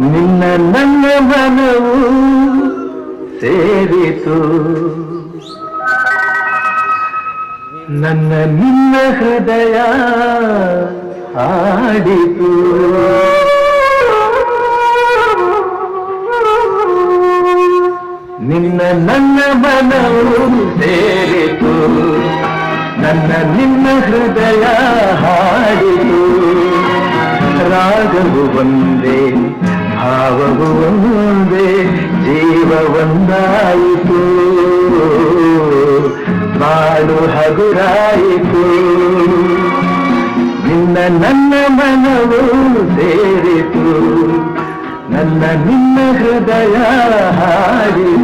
ನಿನ್ನ ನನ್ನ ಮನವು ಸೇರಿತು. ನನ್ನ ನಿನ್ನ ಹೃದಯ ಆಡಿತು ನಿನ್ನ ನನ್ನ ಮನವು ಸೇರಿತು. ನನ್ನ ನಿನ್ನ ಹೃದಯ ಹಾಡಿತು. ರಾಗವು ಒಂದೇ, ಭಾವವು ಒಂದೇ, ಜೀವ ಒಂದಾಯಿತು. ಬಾಳು ಹಗುರಾಯಿತು. ನಿನ್ನ ನನ್ನ ಮನವು ಸೇರಿತು. ನನ್ನ ನಿನ್ನ ಹೃದಯ ಹಾಡಿತು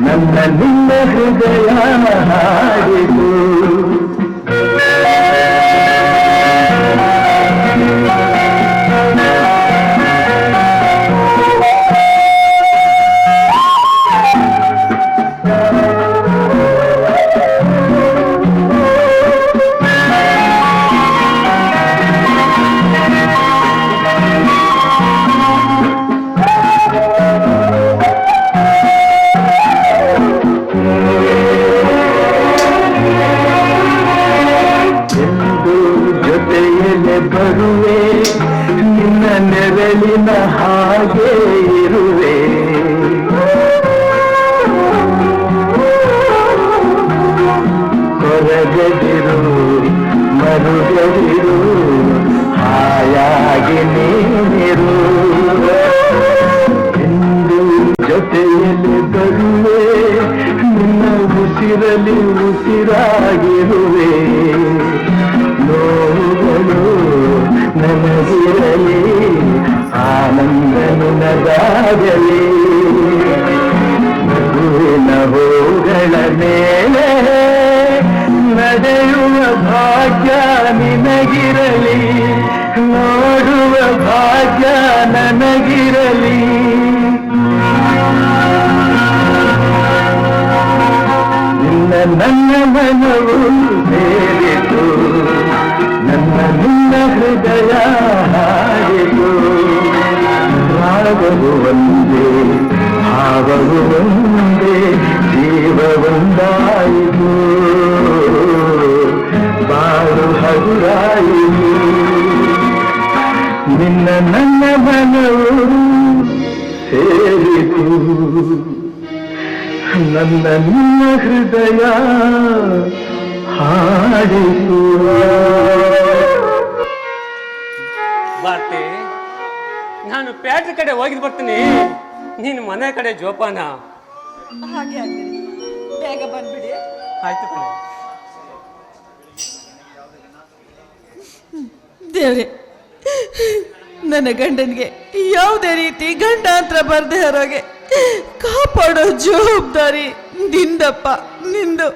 ನನ್ನ ನಿನ್ನ ಹೃದಯ ಹಾಡಿತು. ನೆರಳಿನ ಹಾಗೆ ಇರುವೆ. ಕೊರಗದಿರು ಮರುಗದಿರು ಹಾಯಾಗಿ ನೀರು ಎಂದು ಜೊತೆಯಲ್ಲಿ ಬರುವೆ ನಿನ್ನ ಉಸಿರಲಿ ಉಸಿರಾಗಿರುವೆ. ಹೂಗಳ ಮೇಲೆ ನಡೆಯುವ ಭಾಗ್ಯ ನಿನಗಿರಲಿ ನೋಡುವ ಭಾಗ್ಯ ನನಗಿರಲಿ. ನಿನ್ನ ನನ್ನ ನಿನ್ನ ನನ್ನ ಮನವು ಸೇರಿತು. ನನ್ನ ನಿನ್ನ ಹೃದಯ ಹಾಡಿತು. ಭಾರತಿ ನಾನು ಪ್ಯಾಟ್ರಿ ಕಡೆ ಹೋಗಿದ್ ಬರ್ತೀನಿ. ನೀನು ಮನೆ ಕಡೆ ಜೋಪಾನ. ಹಾಗೆ ಬೇಗ ಬಂದ್ಬಿಡಿ. ಆಯ್ತು ಕಣೆ. ದೇವ್ರೆ. ನನ್ನ ಗಂಡನಿಗೆ ಯಾವುದೇ ರೀತಿ ಗಂಡಾಂತರ ಬರ್ದೇ ಇರೋಗೆ ಕಾಪಾಡೋ ಜವಾಬ್ದಾರಿ ನಿಂದಪ್ಪ ನಿಂದು.